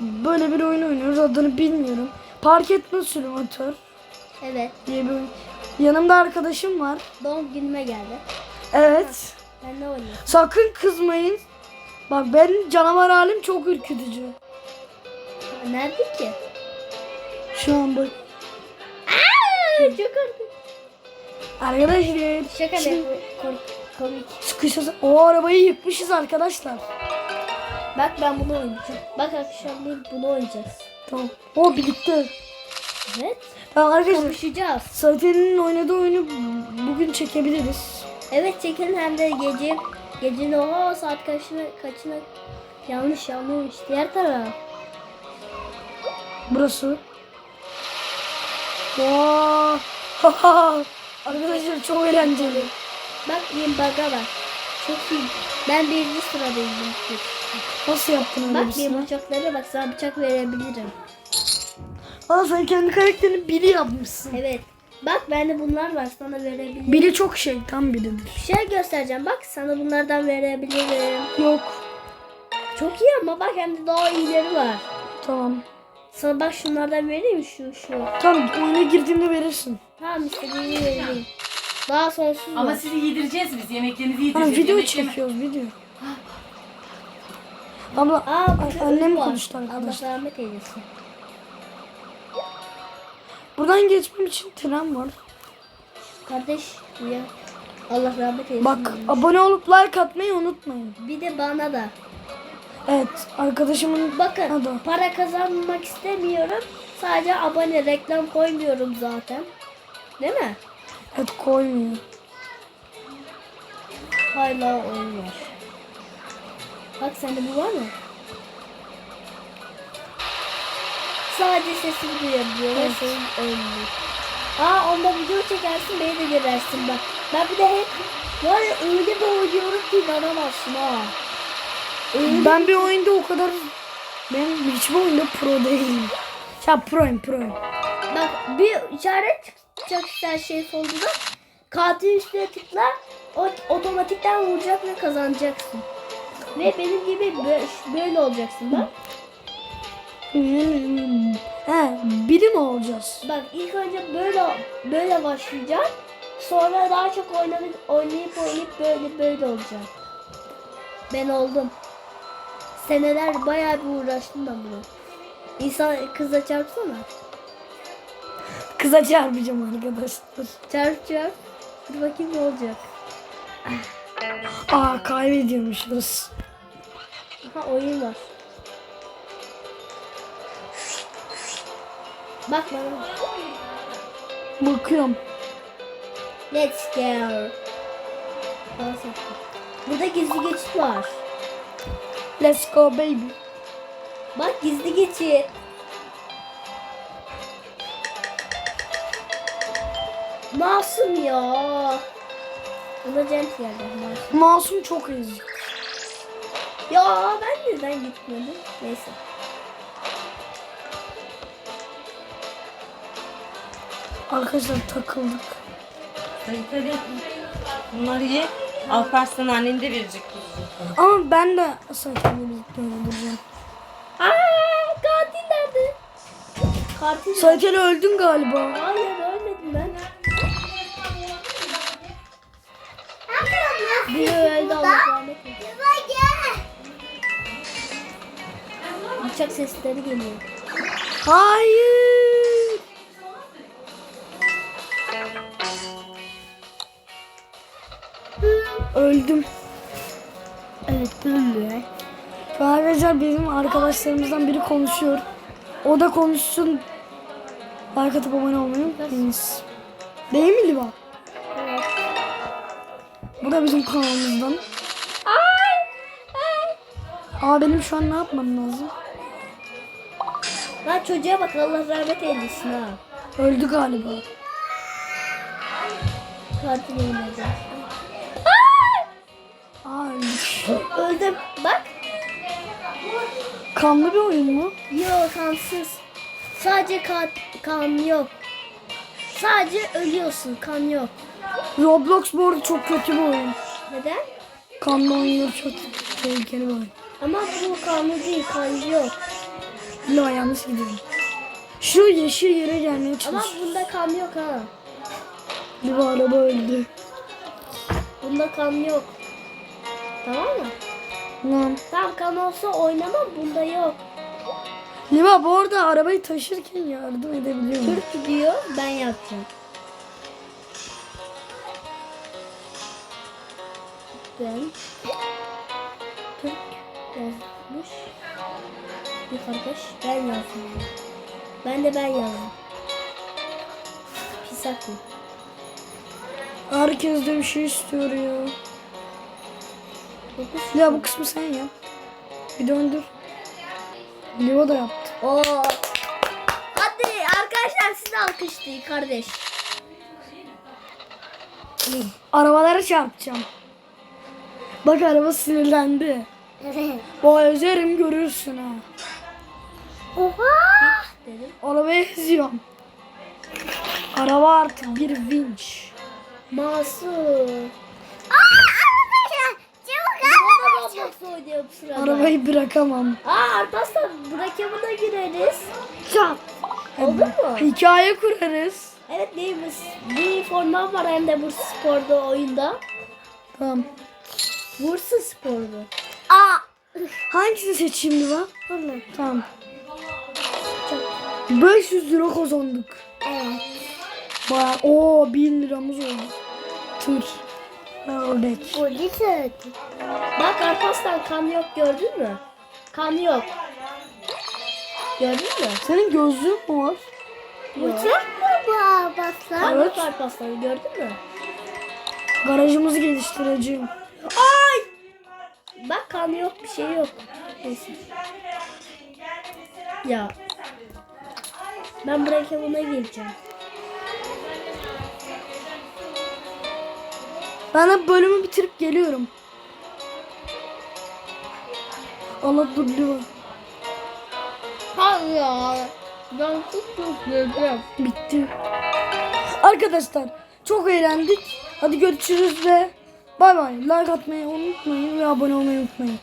böyle bir oyun oynuyoruz. Adını bilmiyorum. Park etme simülatör Evet. diye bir oyun. Yanımda arkadaşım var. Doğum günüme geldi. Evet. Ben ne oynuyorum? Sakın kızmayın. Bak ben canavar halim çok ürkütücü. Nerede ki? Şu an bak. Aa, çok korkunç. Arkadaşlar. Şaka şimdi komik. Sıkışırsa o arabayı yıkmışız arkadaşlar. Bak ben bunu oynayacağım. Bak akşam biz bunu oynayacağız. Tamam. O birlikte. Evet. Tamam arkadaşlar. Konuşacağız. Saiten'in oynadığı oyunu bugün çekebiliriz. Evet çekelim hem de gece gecenin oha saat kaçına kaçına yanlış yanlış diğer taraf. Burası. Vaa. Haha. Arkadaşlar çok eğlenceli. Bak yine baga bak. Çok iyi. Ben birinci sıradayım. Nasıl yaptın öyle Bak bir benim bıçaklara bak sana bıçak verebilirim. Aa sen kendi karakterini biri yapmışsın. Evet. Bak bende bunlar var sana verebilirim. Biri çok şeytan biridir. Bir şey göstereceğim bak sana bunlardan verebilirim. Yok. Çok iyi ama bak hem de daha iyileri var. Tamam. Sana bak şunlardan vereyim şu şu. Tamam oyuna girdiğimde verirsin. Tamam istediğini vereyim. Daha sonsuz Ama var. sizi yedireceğiz biz. Yemeklerinizi yedireceğiz. video Yemek yeme- çekiyoruz video. Abla Aa, a- burada annem ölü var. konuştu Allah arkadaşlar. rahmet eylesin. Buradan geçmem için tren var. Kardeş ya. Allah rahmet eylesin. Bak abone olup like atmayı unutmayın. Bir de bana da. Evet arkadaşımın Bakın adı. para kazanmak istemiyorum. Sadece abone reklam koymuyorum zaten. Değil mi? Evet koymuyor. Hala oyun var. Bak sende bu var mı? Sadece sesini duyabiliyor ve senin oyunun. Aa onda video çekersin beni de görersin bak. Ben bir de hep var ya öyle bir oynuyorum ki inanamazsın ha. Öyle Ben bir oyunda o kadar ben hiçbir oyunda pro değilim. Ya proyum proyum. Bak bir işaret çıkacak sen şey solda. Katil üstüne tıkla. O otomatikten vuracak ve kazanacaksın. Ve benim gibi bö- böyle olacaksın bak. Hmm. He biri mi olacağız? Bak ilk önce böyle böyle başlayacağım. Sonra daha çok oynayıp oynayıp oynayıp böyle böyle olacağım. Ben oldum. Seneler bayağı bir uğraştım ben bunu. İnsan kıza çarpsana. Kıza çarpacağım arkadaşlar. Çarp çarp. Dur bakayım ne olacak. Aa kaybediyormuşuz. Aha oyun var. Bak bana. Bakıyorum. Let's go. Dans et. Burada gizli geçit var. Let's go baby. Bak gizli geçit. Masum ya. Buna cent geldi. Masum. Masum çok ezik. Ya ben neden gitmedim? Neyse. Arkadaşlar takıldık. Tabii. Bunları ye. Alparslan annen de verecek. Ama ben de Saiten'le birlikte öldüreceğim. Aa katil nerede? Katil? Saiten öldün galiba. Bıçak sesleri geliyor. Hayır. Öldüm. Evet an Arkadaşlar bizim arkadaşlarımızdan biri konuşuyor. O da konuşsun. Like atıp abone olmayı unutmayınız. Değil mi Liva? Evet. Bu da bizim kanalımızdan. Ay! Ay! Ama benim şu an ne yapmam lazım? Lan çocuğa bak Allah rahmet eylesin ha. Öldü galiba. Katil. Aa ölmüş. Öldüm. Bak. Kanlı bir oyun mu? Yok kansız. Sadece kan, kan yok. Sadece ölüyorsun. Kan yok. Roblox bu arada çok kötü bir oyun. Neden? Kanlı oyunlar çok tehlikeli bir oyun. Ama bu kanlı değil. Kan yok. Lima yanlış gidiyorum. Şu yeşil yere gelmeye Ama çalış. bunda kan yok ha. Lima araba öldü. Bunda kan yok. Tamam mı? Lan. Tamam kan olsa oynamam bunda yok. Lima bu arada arabayı taşırken yardım edebiliyor mu? Türk diyor ben yapacağım. Ben Türk yazmış. Bir kardeş ben yazdım. Ben de ben yazdım. Pis aklı. Herkes de bir şey istiyor ya. Ya bu kısmı sen yap. Bir döndür. Lima da yaptı. Oo. Hadi arkadaşlar siz alkışlayın kardeş. Arabalara çarpacağım. Bak araba sinirlendi. Vay üzerim görürsün ha. Oha. Dedim. Arabayı eziyorum. Araba artık bir vinç. Masum. Arabayı bırakamam. Aa Alparslan bu rakibine gireriz. Çap. Olur mu? Hikaye kurarız. Evet neymiş? Bir forma var hem de Bursa Spor'da oyunda. Tamam. Bursa Spor'da. Hangisini seçeyim Liva? Tamam. 500 lira kazandık. Evet. Baya o 1000 liramız oldu. Tır. Ördek. Polis Bak Alparslan kan yok gördün mü? Kan yok. Gördün mü? Senin gözlüğün mü var? Uçak mı bu Alparslan? Evet. Alparslan gördün mü? Garajımızı geliştireceğim. Ay! Bak kan yok bir şey yok. Neyse. Ya. Ben buraya kebuna gireceğim. Ben bölümü bitirip geliyorum. Allah dur Liva. Hayır ya. Ben çok çok gireceğim. Bitti. Arkadaşlar çok eğlendik. Hadi görüşürüz ve bay bay. Like atmayı unutmayın ve abone olmayı unutmayın.